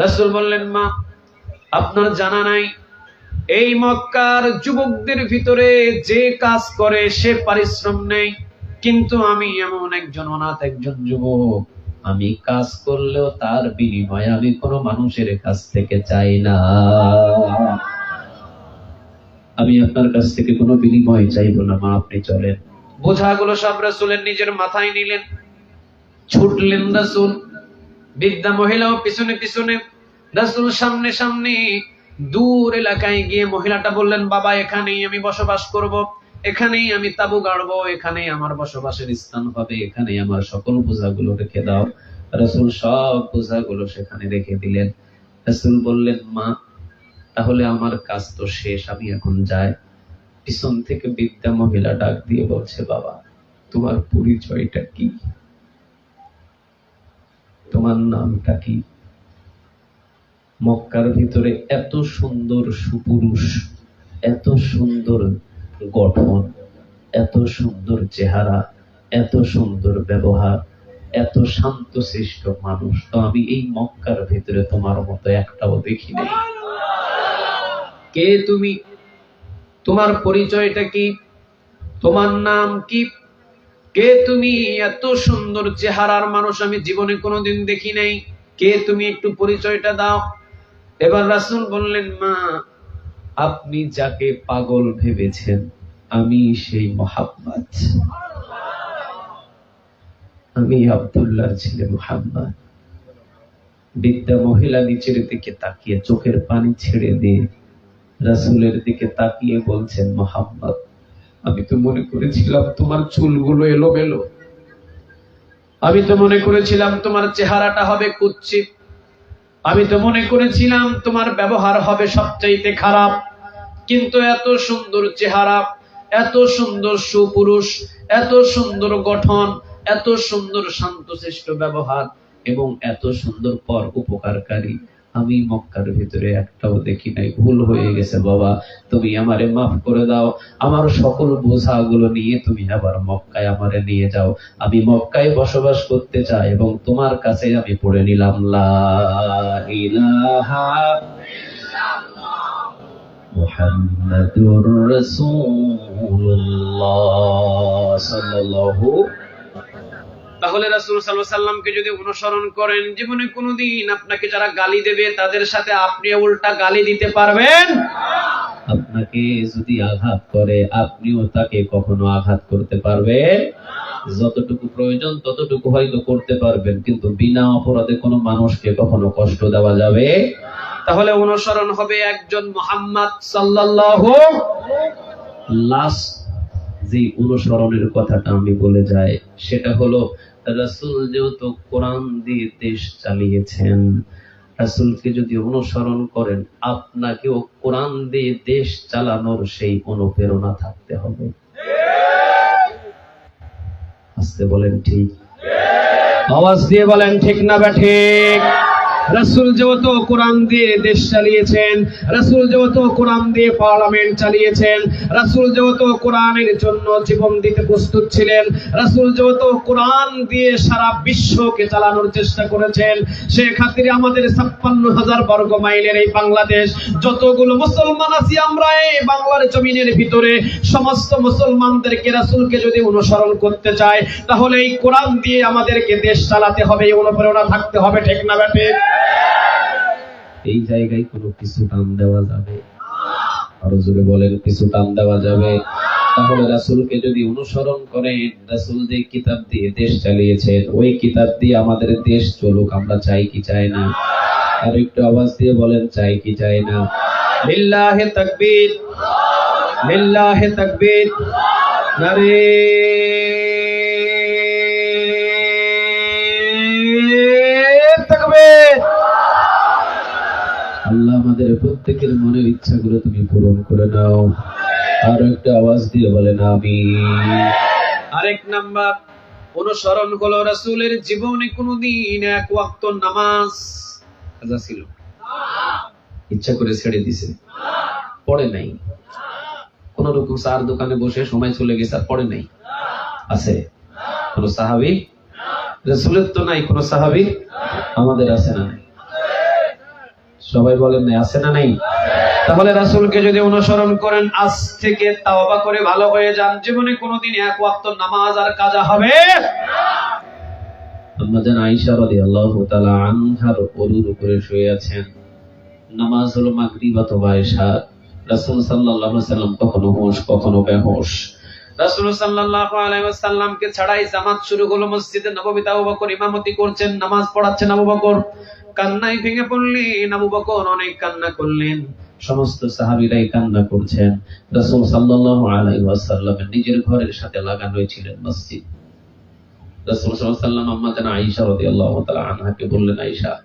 রাসূল বললেন, মা, আপনার জানা নাই, এই মক্কার যুবকদের ভিতরে যে কাজ করে সে পরিশ্রম নেই, কিন্তু আমি এমন একজন অনাথ, একজন যুবক। আমি কাজ করলেও তার বিনিময়ে আমি কোনো মানুষের কাছ থেকে চাই না। আমি আপনার কাছ থেকে কোনো বিনিময় চাইব না, মা, আপনি চলেন। বোঝাগুলো সব রাসূলের নিজের মাথায় নিলেন। ছুটলেন রাসূল। বিদ্যা মহিলাও পিছনে পিছনে রাসূল সামনে সামনে দূর এলাকায় গিয়ে মহিলাটা বললেন, বাবা, এখানেই আমি বসবাস করব, এখানেই আমি তাবু গাড়বো, এখানেই আমার বসবাসের স্থান হবে, এখানেই আমার সকল বোঝাগুলো রেখে দাও। রাসূল সব বোঝাগুলো সেখানে রেখে দিলেন। রাসূল বললেন, মা, তাহলে আমার কাজ তো শেষ, আমি এখন যাই। পিছন থেকে বিদ্যা মহিলা ডাক দিয়ে বলছে, বাবা, তোমার পরিচয়টা কি? তোমার নামটা কি? মক্কার ভিতরে এত সুন্দর সুপুরুষ, এত সুন্দর গঠন, এত সুন্দর চেহারা, এত সুন্দর ব্যবহার, এত শান্তশিষ্ট মানুষ। তো আমি এই মক্কার ভিতরে তোমার মতো একটাও দেখি নাই। কে তুমি? তোমার পরিচয়টা কি? তোমার নাম কি? কে তুমি? এত সুন্দর চেহারার মানুষ আমি জীবনে কোনোদিন দেখি নাই। কে তুমি একটু পরিচয়টা দাও। এবার রাসূল বললেন, মা, আপনি যাকে পাগল ভেবেছেন, আমি সেই মোহাম্মদ। আমি আব্দুল্লাহর ছেলে মোহাম্মদ। বিদ্যা মহিলা নিচের দিকে তাকিয়ে চোখের পানি ছেড়ে দিয়ে রাসূলের দিকে তাকিয়ে বলছেন, মোহাম্মদ। আমি তো মনে করেছিলাম তোমার চুলগুলো এলোমেলো। আমি তো মনে করেছিলাম তোমার চেহারাটা হবে কুৎসিত। আমি তো মনে করেছিলাম তোমার ব্যবহার হবে সবচাইতে খারাপ। কিন্তু এত সুন্দর চেহারা, এত সুন্দর সুপুরুষ, এত সুন্দর গঠন, এত সুন্দর শান্তশিষ্ট ব্যবহার এবং এত সুন্দর পর উপকারকারী আমি মক্কার ভিতরে একটাও দেখি নাই, ভুল হয়ে গেছে বাবা। তুমি আমারে মাফ করে দাও। আমার সকল বোঝাগুলো নিয়ে তুমি আবার মক্কায় আমারে নিয়ে যাও। আমি মক্কায় বসবাস করতে চাই এবং তোমার কাছে আমি পড়ে নিলাম মুহাম্মাদুর রাসূলুল্লাহ সাল্লাল্লাহু তাহলে রাসূল আলাইহি সাল্লামকে যদি অনুসরণ করেন জীবনে কোনোদিন আপনাকে যারা গালি দেবে তাদের সাথে আপনি উল্টা গালি দিতে পারবেন? আপনাকে যদি আঘাত করে আপনিও তাকে কখনো আঘাত করতে পারবেন? যতটুকু প্রয়োজন ততটুকু হয়তো করতে পারবেন কিন্তু বিনা অপরাধে কোনো মানুষকে কখনো কষ্ট দেওয়া যাবে তাহলে অনুসরণ হবে একজন মোহাম্মদ সাল্লাল্লাহু লাস্ট যে অনুসরণের কথাটা আমি বলে যাই সেটা হলো রাসূল যেহেতু কোরআন দিয়ে দেশ চালিয়েছেন, রাসুলকে যদি অনুসরণ করেন, আপনাকেও কোরআন দিয়ে দেশ চালানোর সেই অনুপ্রেরণা থাকতে হবে। আসতে বলেন ঠিক। আওয়াজ দিয়ে বলেন, ঠিক না বা ঠিক রাসূল যেহেতু কোরআন দিয়ে দেশ চালিয়েছেন, রাসূল যেহেতু কোরআন দিয়ে পার্লামেন্ট চালিয়েছেন, রাসূল যেহেতু কোরআনের জন্য জীবন দিতে প্রস্তুত ছিলেন, রাসূল যেহেতু কোরআন দিয়ে সারা বিশ্বকে চালানোর চেষ্টা করেছেন, সে খাতিরে আমাদের ছাপ্পান্ন হাজার বর্গ মাইলের এই বাংলাদেশ, যতগুলো মুসলমান আছি আমরা এই বাংলার জমিনের ভিতরে, সমস্ত মুসলমানদেরকে রাসূলকে যদি অনুসরণ করতে চায়, তাহলে এই কোরআন দিয়ে আমাদেরকে দেশ চালাতে হবে, অনুপ্রেরণা থাকতে হবে, ঠিক না ব্যাটে এই জায়গায় কোনো কিছু টান দেওয়া যাবে? আরও জোরে বলেন, কিছু টান দেওয়া যাবে? তাহলে রাসূলকে যদি অনুসরণ করেন রাসূল যে কিতাব দিয়ে দেশ চালিয়েছেন, ওই কিতাব দিয়ে আমাদের দেশ চলুক, আমরা চাই কি চাই না? আর একটু আওয়াজ দিয়ে বলেন, চাই কি চাই না? লিল্লাহে তাকবীর লিল্লাহে তাকবীর, নারে প্রত্যেকের মনের ইচ্ছাগুলো তুমি পূরণ করে নাও। আর একটা আওয়াজ দিয়ে বলেন আমি আরেক নাম্বার অনুসরণ হলো রাসূলের জীবনে কোনোদিন এক ওয়াক্ত নামাজ। কাজা ছিল? ইচ্ছা করে ছেড়ে দিছে। পড়ে নাই। কোন রকম চার দোকানে বসে সময় চলে গেছে আর পড়ে নাই। আছে? কোন সাহাবি? রাসূলের তো নাই কোন সাহাবি? আমাদের আছে না। নাই সবাই বলেন না আছে না নাই? তাহলে রাসূলকে যদি অনুসরণ করেন, আজ থেকে তাওবা করে ভালো হয়ে যান। জীবনে কোনোদিন এক ওয়াক্ত নামাজ আর কাজা হবে আনহার উপরে শুয়ে আছেন নামাজ হলো সাল্লাম কখনো হুঁশ, কখনো বেহুশ। ছাড়াই জামাত শুরু হলো মসজিদে নববীতে আবু বকর ইমামতি করছেন, নামাজ পড়াচ্ছেন আবু বকর। কান্নায় ভেঙে পড়লেন, আবু বকর অনেক কান্না করলেন। সমস্ত সাহাবীরাই কান্না করছেন। রাসূল সাল্লাল্লাহু আলাইহি ওয়াসাল্লামের নিজের ঘরের সাথে লাগানোই ছিলেন মসজিদ। রাসূল সাল্লাল্লাহু আলাইহি ওয়াসাল্লাম আয়েশা রাদিয়াল্লাহু তাআলা আনহাকে বললেন, আয়েশা,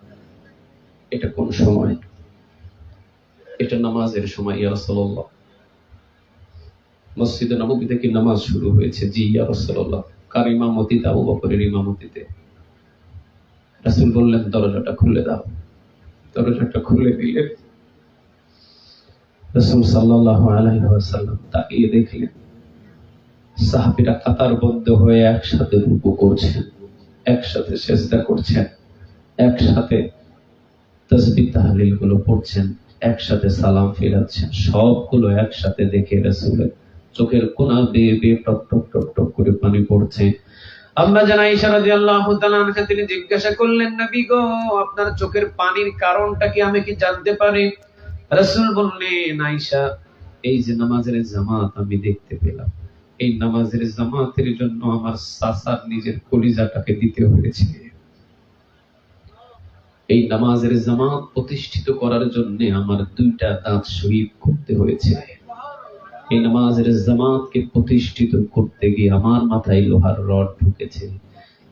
এটা কোন সময়? এটা নামাজের সময়, ইয়া রাসূলুল্লাহ। মসজিদে নববী থেকে নামাজ শুরু হয়েছে? জি, ইয়া রাসূলুল্লাহ। কার ইমামতিতে? আবু বকরের ইমামতিতে। রাসূল বললেন, দরজাটা খুলে দাও। দরজাটা খুলে দিলেন রাসূল সাল্লাল্লাহু আলাইহি ওয়াসাল্লাম তাকিয়ে দেখলেন, সাহাবীরা কাতারবদ্ধ হয়ে একসাথে রুকু করছেন, একসাথে সেজদা করছেন, একসাথে তসবিহ তাহলিলগুলো পড়ছেন, একসাথে সালাম ফেরাচ্ছেন, সবগুলো একসাথে দেখে রাসূলের চোখের কোনা দিয়ে দিয়ে টক টক টক টক করে পানি পড়ছে। আমরা জানাই ইশারা দিয়ে আল্লাহ তাআলা তিনি জিজ্ঞাসা করলেন, নবী গো, আপনার চোখের পানির কারণটা কি আমি কি জানতে পারি? রাসূল বললেন, আয়েশা, এই যে নামাজের জামাত আমি দেখতে পেলাম। এই নামাজের জামাতের জন্য আমার সাসার নিজের কলিজাটাকে দিতে হয়েছে। এই নামাজের জামাত প্রতিষ্ঠিত করার জন্য আমার দুইটা দাঁত শহীদ করতে হয়েছে। এই নামাজের জামাতকে প্রতিষ্ঠিত করতে গিয়ে আমার মাথায় লোহার রড ঢুকেছে।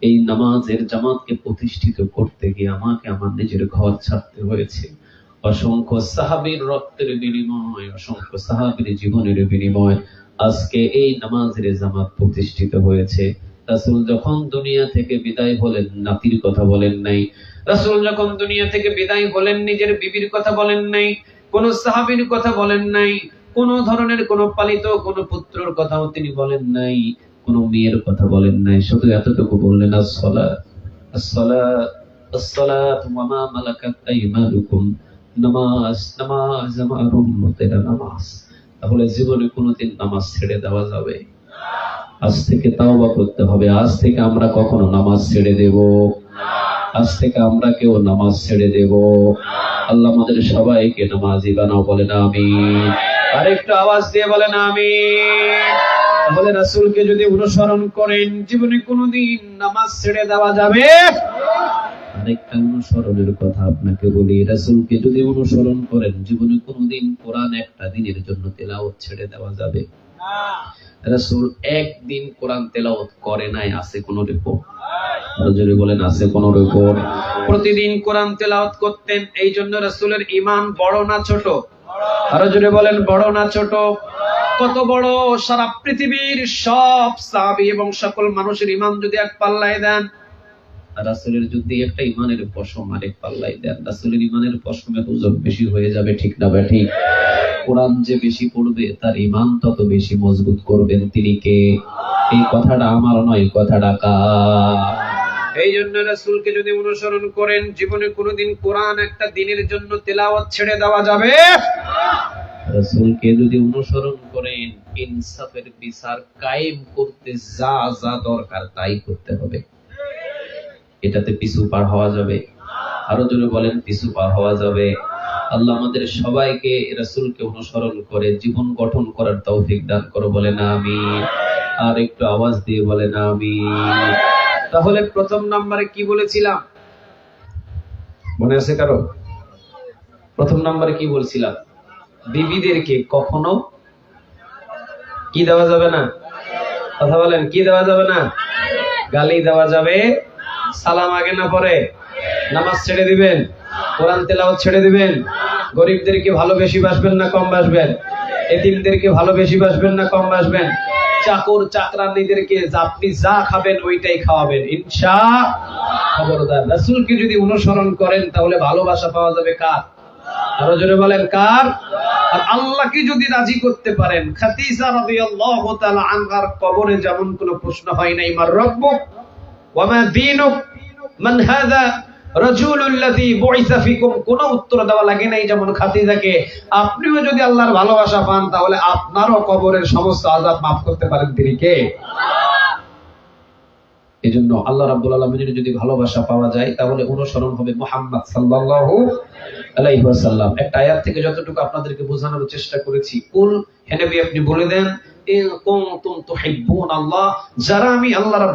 এই নামাজের জামাতকে প্রতিষ্ঠিত করতে গিয়ে আমাকে আমার নিজের ঘর ছাড়তে হয়েছে। অসংখ্য সাহাবীর রক্তের বিনিময়, অসংখ্য সাহাবীর জীবনের বিনিময় আজকে এই নামাজের জামাত প্রতিষ্ঠিত হয়েছে। রাসূল যখন দুনিয়া থেকে বিদায় হলেন, নাতির কথা বলেন নাই। রাসূল যখন দুনিয়া থেকে বিদায় হলেন, নিজের বিবির কথা বলেন নাই। কোন সাহাবীর কথা বলেন নাই। কোন ধরনের কোন পালিত কোন পুত্রর কথাও তিনি বলেন নাই, কোন মেয়ের কথা বলেন নাই, শুধু এতটুকু বললেন নামাজ তাহলে জীবনে কোনোদিন নামাজ ছেড়ে দেওয়া যাবে। আজ থেকে তাওবা করতে হবে। আজ থেকে আমরা কখনো নামাজ ছেড়ে দেব। আজ থেকে আমরা কেউ নামাজ ছেড়ে দেব। আল্লাহ আমাদের সবাইকে নামাজি বানাও বলে না আমি আরেকটু আওয়াজ দিয়ে বলেন আমি তাহলে রাসূলকে যদি অনুসরণ করেন জীবনে কোনোদিন নামাজ ছেড়ে দেওয়া যাবে? আরেকটা অনুসরণের কথা আপনাকে বলি রাসূলকে যদি অনুসরণ করেন জীবনে কোনোদিন কোরআন একটা দিনের জন্য তেলাওয়াত ছেড়ে দেওয়া যাবে? রাসূল একদিন কোরআন তেলাওয়াত করে নাই আছে কোন রিপোর্ট যদি বলেন আছে কোন রিপোর্ট প্রতিদিন কোরআন তেলাওয়াত করতেন এই জন্য রাসূলের ইমান বড় না ছোট? আরও জোরে বলেন, বড় না ছোট? কত বড় সারা পৃথিবীর সব সাহাবী এবং সকল মানুষের ঈমান যদি এক পাল্লায় দেন, রাসূলের যদি একটা ইমানের পশম আরেক পাল্লাই দেন, রাসূলের ইমানের পশমে ওজন বেশি হয়ে যাবে, ঠিক না ঠিক। কোরআন যে বেশি পড়বে, তার ইমান তত বেশি মজবুত করবেন তিনি কে? এই কথাটা আমার নয়, কথাটা কার? জন্য রাসূলকে যদি অনুসরণ করেন, জীবনে কোনোদিন কোরআন একটা দিনের জন্য তেলাওয়াত ছেড়ে দেওয়া যাবে? রাসূলকে যদি অনুসরণ করেন, ইনসাফের বিচার কায়েম করতে যা যা দরকার তাই করতে হবে। এটাতে পিছু পার হওয়া যাবে। আরও জোরে বলেন, পিছু পার হওয়া যাবে। আল্লাহ আমাদের সবাইকে রাসূলকে অনুসরণ করে জীবন গঠন করার তৌফিক দান করো, বলেন আমি আর একটু আওয়াজ দিয়ে বলেন আমি তাহলে প্রথম নম্বরে কি বলেছিলাম? মনে আছে কারও? প্রথম নম্বরে কি বলছিলাম? বিবিদেরকে কখনো কি দেওয়া যাবে না? কথা বলেন, কি দেওয়া যাবে না? গালি দেওয়া যাবে। সালাম আগে না পরে? নামাজ ছেড়ে দিবেন? কোরআন তেলাওয়াত ছেড়ে দিবেন? গরিবদেরকে ভালো বেশি বাসবেন না কম বাসবেন? এতিমদেরকে ভালো বেশি বাসবেন না কম বাসবেন? চাকর চাকরানিদেরকে আপনি যা খাবেন ওইটাই খাওয়াবেন। ইনশা খবরদার। রাসূলকে যদি অনুসরণ করেন, তাহলে ভালোবাসা পাওয়া যাবে কার? রাজি করতে পারেন কবরে যেমন কোনো প্রশ্ন হয় নাই, মার কোনো উত্তর দেওয়া লাগে নাই যেমন খাতিজাকে আপনিও যদি আল্লাহর ভালোবাসা পান, তাহলে আপনারও কবরের সমস্ত আজাদ মাফ করতে পারেন তিনি কে? এজন্য আল্লাহ রাবুল আলমিনের যদি ভালোবাসা পাওয়া যায়, তাহলে অনুসরণ হবে মোহাম্মদ সাল্লাল্লাহু একটা আয়াত থেকে যতটুকু আপনাদেরকে বোঝানোর চেষ্টা করেছি, কুল, হে নবী, আপনি বলে দেন আমি আল্লাহ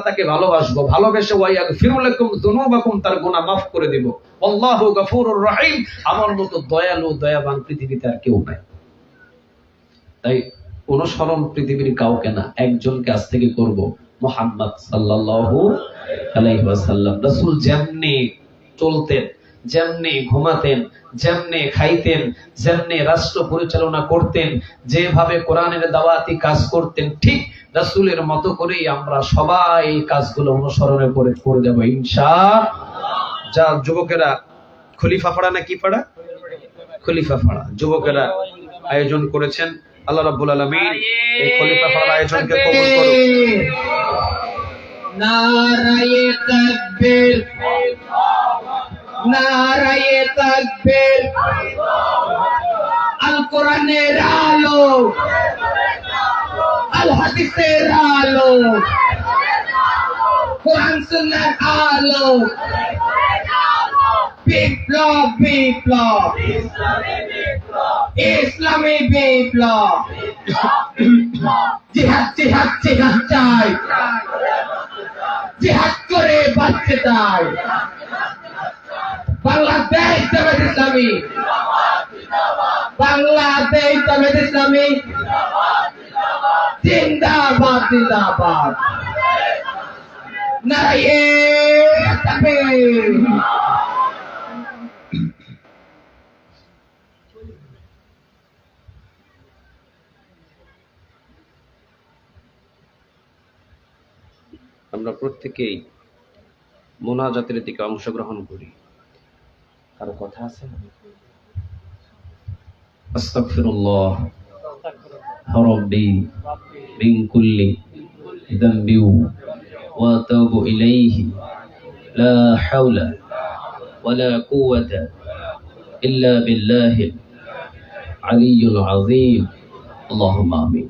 তাকে ভালোবাসবো। ভালোবেসে তার গুনাহ মাফ করে দিব। আল্লাহু আমার মতো দয়ালু, দয়াবান পৃথিবীতে আর কেউ নাই। তাই অনুসরণ পৃথিবীর কাউকে না, একজনকে আজ থেকে করব মোহাম্মদ আলাইহি ওয়াসাল্লাম। যেমনি চলতেন, যেমনি ঘুমাতেন, যেমনি খাইতেন, যেমনি রাষ্ট্র পরিচালনা করতেন, যেভাবে কোরআনের দাওয়াতি কাজ করতেন, ঠিক রাসূলের মতো করেই আমরা সবাই এই কাজগুলো অনুসরণে করে করে যাব ইনশা যা যুবকেরা খলিফা পাড়া না কি পাড়া? খলিফা পাড়া। যুবকেরা আয়োজন করেছেন। আল্লাহ রাব্বুল আলামিন এই খলিফা পাড়ার আয়োজনকে কবুল করুন নারায়ে তাকবীর। নারায়ে তাকবীর। আল কোরআনের আলো। আল হাদিসের আলো। কোরআন সুন্নাহর আলো। বিপ্লব বিপ্লব। ইসলামী বিপ্লব। জিহাদ জিহাদ জিহাদ চাই। জিহাদ করে বাঁচতে চাই। বাংলাদেশ জামাত ইসলামী। বাংলাদেশ জামাত ইসলামী। জিন্দাবাদ জিন্দাবাদ। নারায়ে আমরা প্রত্যেকেই মোনাজাতের দিকে অংশগ্রহণ করি কারো কথা আছে আস্তাগফিরুল্লাহ রব্বি মিন কুল্লি ذنب واتوب اليه لا حول ولا قوه الا بالله العلي العظيم اللهم امين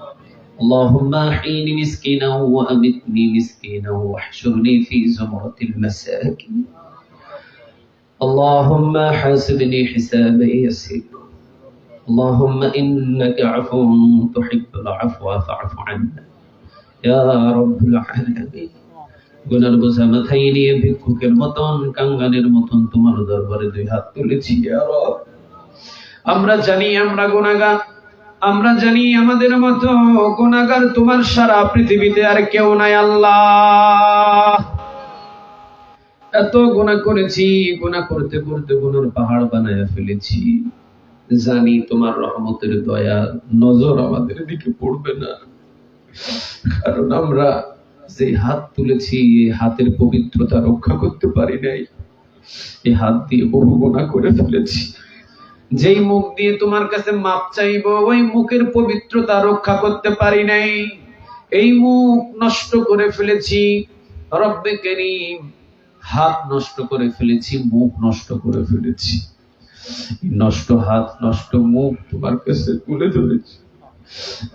اللهم احيني مسكينا وامتني مسكينا واحشرني في زمرة المساكين اللهم حاسبني حسابا يسيرا اللهم انك عفو تحب العفو فاعف عنا يا رب العالمين গুনার বোঝা মাথায় নিয়ে ভিক্ষুকের মতন কাঙ্গালের মতন তোমার দরবারে দুই হাত তুলেছি ইয়া রব। আমরা জানি আমরা গুনাহগার আমরা জানি আমাদের মতো গুনাহগার তোমার সারা পৃথিবীতে আর কেউ নাই, আল্লাহ। এত গুনাহ করেছি, গুনাহ করতে করতে গুনার পাহাড় বানায় ফেলেছি। জানি তোমার রহমতের দয়া নজর আমাদের দিকে পড়বে না। কারণ আমরা যে হাত তুলেছি হাতের পবিত্রতা রক্ষা করতে পারি নাই। এই হাত দিয়ে বহু গুনাহ করে ফেলেছি। যেই মুখ দিয়ে তোমার কাছে মাপ চাইব, ওই মুখের পবিত্রতা রক্ষা করতে পারি নাই। এই মুখ নষ্ট করে ফেলেছি। রব্বে করিম, হাত নষ্ট করে ফেলেছি, মুখ নষ্ট করে ফেলেছি। নষ্ট হাত, নষ্ট মুখ তোমার কাছে তুলে ধরেছি।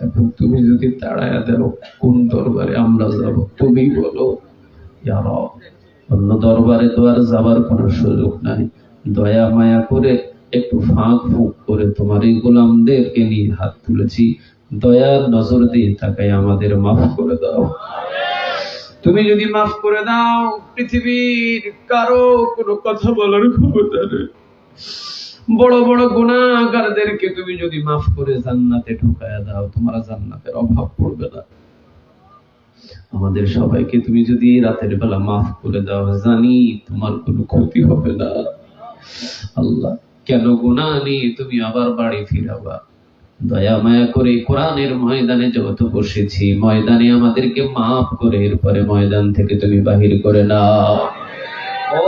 এখন তুমি যদি তাড়ায়া দাও, কোন দরবারে আমরা যাব, তুমি বলো অন্য দরবারে তো আর যাবার কোনো সুযোগ নাই। দয়া মায়া করে একটু ফাঁক ফুক করে তোমার এই গোলামদেরকে নিয়ে হাত তুলেছি। দয়ার নজর দিয়ে তাকাই আমাদের মাফ করে দাও। তুমি যদি মাফ করে দাও, পৃথিবীর কারও কোনো কথা বলার ক্ষমতা নেই। বড় বড় গুণাগারদেরকে তুমি যদি মাফ করে জান্নাতে ঢুকায়া দাও, তোমার জান্নাতের অভাব পড়বে না। আমাদের সবাইকে তুমি যদি রাতের বেলা মাফ করে দাও, জানি তোমার কোনো ক্ষতি হবে না। আল্লাহ কেন গুণা নিয়ে তুমি আবার বাড়ি ফিরাবা দয়া মায়া করে কোরআনের ময়দানে যত বসেছি ময়দানে আমাদেরকে মাফ করে, এরপরে ময়দান থেকে তুমি বাহির করে নাও। ও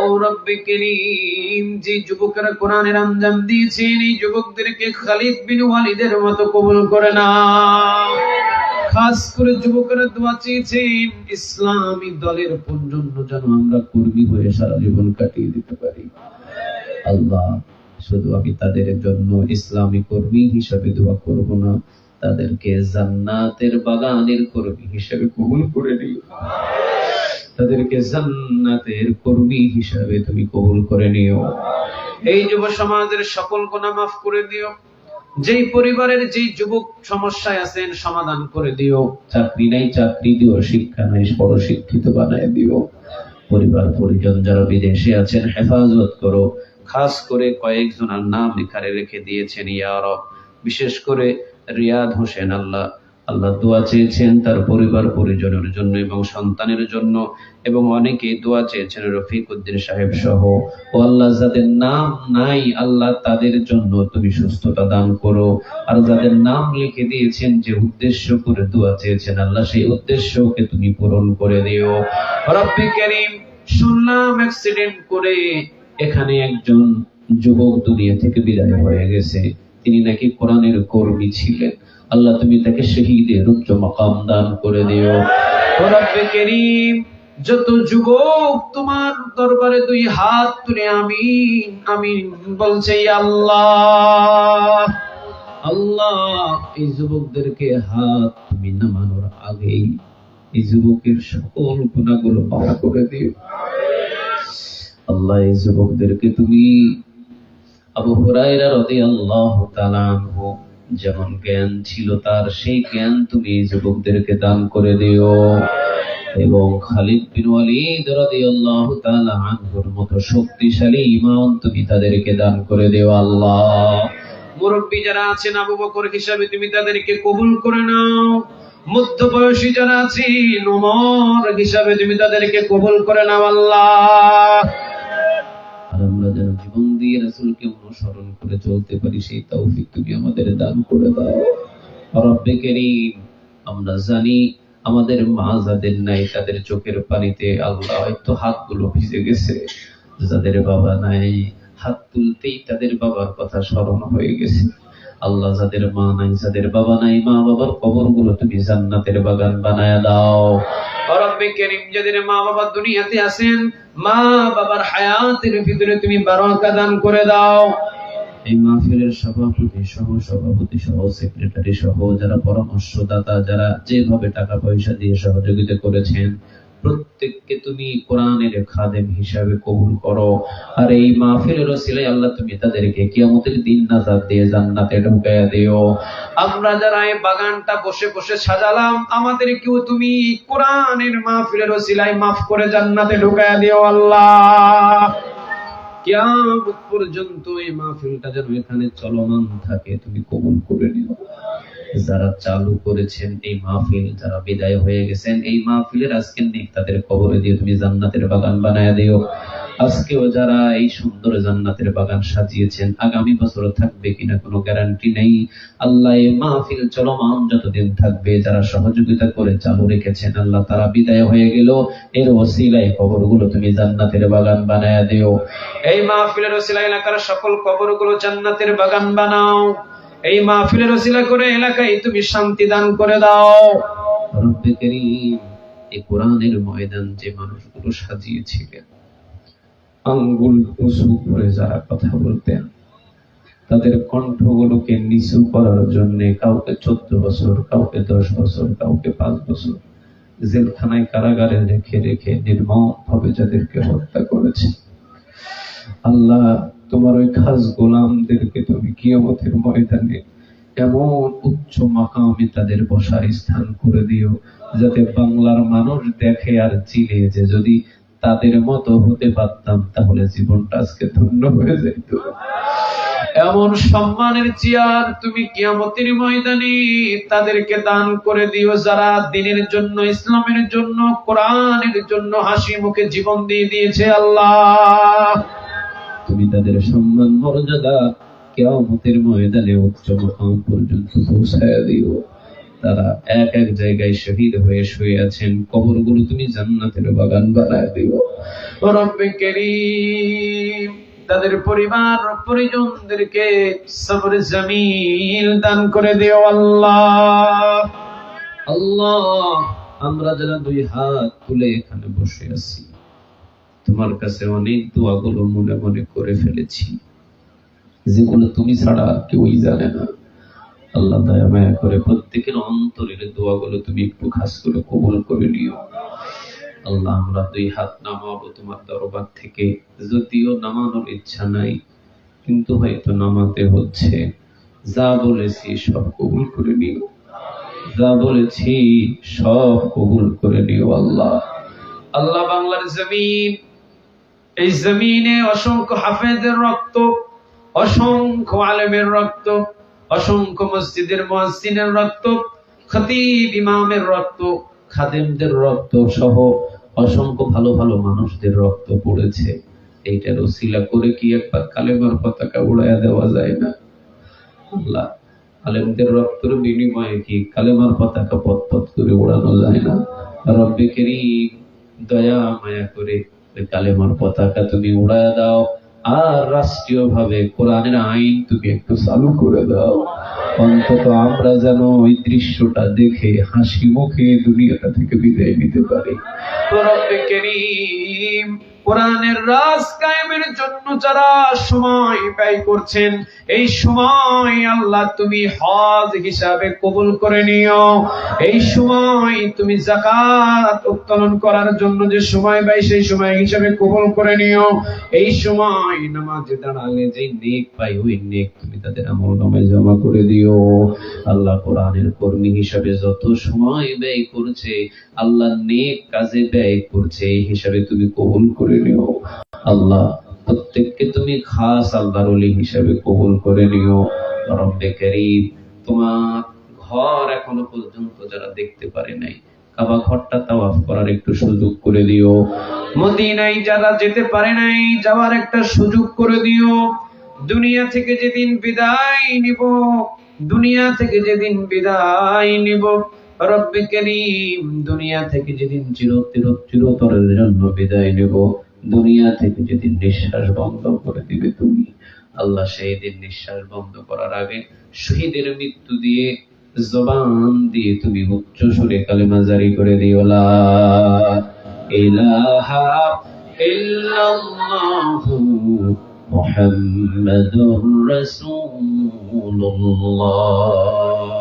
করিম, যে যুবকেরা কোরআনের আঞ্জাম দিয়েছেন, এই যুবকদেরকে খালিদ বিন ওয়ালিদের মতো কবুল করে নাও। খাস করে যুবকেরা দোয়া চেয়েছেন, ইসলামী দলের জন্য যেন আমরা কর্মী হয়ে সারা জীবন কাটিয়ে দিতে পারি। আল্লাহ শুধু আমি তাদের জন্য ইসলামী কর্মী হিসাবে দোয়া করব না, তাদেরকে জান্নাতের বাগানের কর্মী হিসাবে কবুল করে নিও। তাদেরকে জান্নাতের কর্মী হিসাবে তুমি কবুল করে নিও। এই যুব সমাজের সকল গুনাহ মাফ করে দিও। যেই পরিবারের যেই যুবক সমস্যায় আছেন সমাধান করে দিও। চাকরি নাই, চাকরি দিও। শিক্ষা নাই, বড় শিক্ষিত বানায় দিও। পরিবার পরিজন যারা বিদেশে আছেন, হেফাজত করো। খাস করে কয়েকজনের নাম এখানে রেখে দিয়েছেন, ইয়া বিশেষ করে রিয়াদ হোসেন আল্লাহ। আল্লাহ দোয়া চেয়েছেন তার পরিবার, পরিজনের জন্য এবং সন্তানের জন্য এবং অনেকে দোয়া চেয়েছেন রফিক উদ্দিন সাহেব সহ। ও আল্লাহ, যাদের নাম নাই, আল্লাহ তাদের জন্য তুমি সুস্থতা দান করো। আর যাদের নাম লিখে দিয়েছেন, যে উদ্দেশ্য করে দোয়া চেয়েছেন, আল্লাহ সেই উদ্দেশ্যকে তুমি পূরণ করে দিও। রব্বে করিম, শুনলাম অ্যাক্সিডেন্ট করে এখানে একজন যুবক দুনিয়া থেকে বিদায় হয়ে গেছে। তিনি নাকি কোরআনের কর্মী ছিলেন। আল্লাহ, তুমি তাকে শহীদের উচ্চ মাকাম দান করে দিও। যত যুবক তোমার দরবারে দুই হাত তুলে আমিন আমিন বলছে আল্লাহ আল্লাহ, এই যুবকদেরকে হাত তুমি নামানোর আগেই এই যুবকের সকল গুণাগুলো মাফ করে দিও। আল্লাহ এই যুবকদেরকে তুমি আবু হুরায়রা রাদিয়াল্লাহু তাআলা আনহু যেমন জ্ঞান ছিল তার, সেই জ্ঞান তুমি যুবকদেরকে দান করে দিও। এবং খালিদ বিন ওয়ালিদ রাদিয়াল্লাহু তাআলা আনহুর মতো শক্তিশালী ঈমান তুমি তাদেরকে দান করে দিও আল্লাহ। মুরব্বী যারা আছেন, আবু বকর হিসাবে তুমি তাদেরকে কবুল করে নাও। মধ্যবয়সী যারা আছেন ওমর হিসাবে তুমি তাদেরকে কবুল করে নাও আল্লাহ। দিয়ে রাসূলকে অনুসরণ করে চলতে পারি, সেই তৌফিক তুমি আমাদের দান করে দাও। রব্বে করিম, আমরা জানি আমাদের মা যাদের নাই, তাদের চোখের পানিতে আল্লাহ হয়তো হাতগুলো ভিজে গেছে। যাদের বাবা নাই, হাত তুলতেই তাদের বাবার কথা স্মরণ হয়ে গেছে। আল্লাহ যাদের মা নাই, যাদের বাবা নাই মা বাবার কবরগুলো তুমি জান্নাতের বাগান বানায় দাও। মা ভিতরে তুমি দান করে দাও। এই সভাপতি সহ সভাপতি সহ সেক্রেটারি সহ, যারা পরামর্শদাতা, যারা যেভাবে টাকা পয়সা দিয়ে সহযোগিতা করেছেন প্রত্যেককে তুমি কোরআনের খাদেম হিসাবে কবুল করো। আর এই মাহফিলের ওসিলায় আল্লাহ তুমি তাদেরকে কিয়ামতের দিন নাজাত দিয়ে জান্নাতে ঢুকাইয়া দিও। আমরা যারা এই বাগানটা বসে বসে সাজালাম, আমাদেরকেও তুমি কোরআনের মাহফিলের ওসিলায় মাফ করে জান্নাতে ঢুকাইয়া দিও আল্লাহ। কিয়ামত পর্যন্ত এই মাহফিলটা যেন এখানে চলমান থাকে, তুমি কবুল করে নিও। যারা চালু করেছেন, এই মাহফিল যারা বিদায় হয়ে গেছেন, এই মাহফিলের আজকে নেক তাদের কবরে দিয়ে তুমি জান্নাতের বাগান বানায় দিও। আজকেও যারা এই সুন্দর জান্নাতের বাগান সাজিয়েছেন, আগামী বছর থাকবে কিনা কোনো গ্যারান্টি নেই। আল্লাহ এই মাহফিল চলমান যতদিন থাকবে, যারা সহযোগিতা করে চালু রেখেছেন, আল্লাহ তারা বিদায় হয়ে গেল। এর ওসিলায় কবরগুলো তুমি জান্নাতের বাগান বানায় দিও। এই মাহফিলের ওসিলা এলাকার সকল কবরগুলো জান্নাতের বাগান বানাও। এই মাহফিলের ওসিলা করে এলাকায় তুমি শান্তি দান করে দাও। রব্বে করিম, এই কোরআনের ময়দান যে মানুষগুলো সাজিয়েছিলেন, আঙ্গুল উঁচু করে যারা কথা বলতেন, তাদের কণ্ঠগুলোকে নিচু করার জন্য কাউকে চোদ্দ বছর, কাউকে দশ বছর, কাউকে পাঁচ বছর জেলখানায় কারাগারে রেখে রেখে নির্মম ভাবে যাদেরকে হত্যা করেছে। আল্লাহ তোমার ওই খাস গোলামদেরকে তুমি কিয়ামতের ময়দানে এমন উচ্চ মাকামে তাদের বসার স্থান করে দিও, যাতে বাংলার মানুষ দেখে আর চিনে যে যদি তাদের মতো হতে পারতাম, তাহলে জীবনটা আজকে ধন্য হয়ে যেত। এমন সম্মানের চেয়ার তুমি কিয়ামতের ময়দানে তাদেরকে দান করে দিও, যারা দিনের জন্য, ইসলামের জন্য, কোরআনের জন্য হাসি মুখে জীবন দিয়ে দিয়েছে আল্লাহ। তুমি তাদের সম্মান, মর্যাদা কেয়ামতের ময়দানে উচ্চ মকাম পর্যন্ত পৌঁছায় দিও। তারা এক এক জায়গায় শহীদ হয়ে শুয়ে আছেন। কবরগুলো তুমি জান্নাতের বাগান বানায় দিও। রব্বে করিম, তাদের পরিবার পরিজনদেরকে সবর জামিল দান করে দিও আল্লাহ। আল্লাহ, আমরা যারা দুই হাত তুলে এখানে বসে আছি তোমার কাছে অনেক দোয়াগুলো মনে মনে করে ফেলেছি। যেগুলো তুমি ছাড়া কেউই জানে না। আল্লাহ দয়া মায়া করে প্রত্যেকের অন্তরের দোয়াগুলো তুমি একটু খাস করে কবুল করে নিও। আল্লাহ আমরা দুই হাত নামাবো তোমার দরবার থেকে। যদিও নামানোর ইচ্ছা নাই কিন্তু হয়তো নামাতে হচ্ছে। যা বলেছি সব কবুল করে নিও। যা বলেছি সব কবুল করে নিও আল্লাহ। আল্লাহ বাংলার জমিন এই জমিনে অসংখ্য হাফেজের রক্ত, অসংখ্য আলেমের রক্ত, অসংখ্য মসজিদের মহাসিনের রক্ত, খতিব ইমামের রক্ত, খাদেমদের রক্ত সহ অসংখ্য ভালো ভালো মানুষদের রক্ত পড়েছে। এইটার ওসিলা করে কি একবার কালেমার পতাকা উড়াইয়া দেওয়া যায় না? আল্লাহ, আলেমদের রক্তের বিনিময়ে কি কালেমার পতাকা পথ পথ করে উড়ানো যায় না? রব্বে কেরিম, দয়া, মায়া করে কালেমার পতাকা তুমি উড়ায় দাও। আর রাষ্ট্রীয় ভাবে কোরআনের আইন তুমি একটু চালু করে দাও। অন্তত আমরা যেন ওই দৃশ্যটা দেখে, হাসি মুখে দুনিয়াটা থেকে বিদায় নিতে পারি। কোরআনের রাজ কায়েমের জন্য যারা সময় ব্যয় করছেন, এই সময় আল্লাহ তুমি হজ হিসাবে কবুল করে নিও। এই সময় তুমি জাকাত উত্তোলন করার জন্য যে সময় ব্যয়, সেই সময় হিসাবে কবুল করে নিও। এই সময় নামাজে দাঁড়ালে যে নেক পাই ওই নেক তুমি তাদের আমল নামে জমা করে দিও। আল্লাহ কোরআনের কর্মী হিসাবে যত সময় ব্যয় করছে, আল্লাহ নেক কাজে ব্যয় করছে, এই হিসাবে তুমি কবুল করে নিও আল্লাহ, প্রত্যেককে তুমি খাস আল্লাহর ওলি হিসাবে কবুল করে নিও। রব্বে করিম, তোমার ঘর এখনও পর্যন্ত যারা দেখতে পারে নাই, কাবা ঘরটা তাওয়াফ করার একটু সুযোগ করে দিও। মদিনায় যারা যেতে পারে নাই, যাওয়ার একটা সুযোগ করে দিও। দুনিয়া থেকে যেদিন বিদায় নিব, দুনিয়া থেকে যেদিন বিদায় নিব, রব্বে করিম, দুনিয়া থেকে যেদিন চির চিরতরের জন্য বিদায় নেব। দুনিয়া থেকে যেদিন নিঃশ্বাস বন্ধ করে দিবে তুমি, আল্লাহ সেই দিন নিঃশ্বাস বন্ধ করার আগে শহীদের মৃত্যু দিয়ে জবান দিয়ে তুমি উচ্চ সুরে কালেমা জারি করে দিও ইলাহা ইল্লাল্লাহু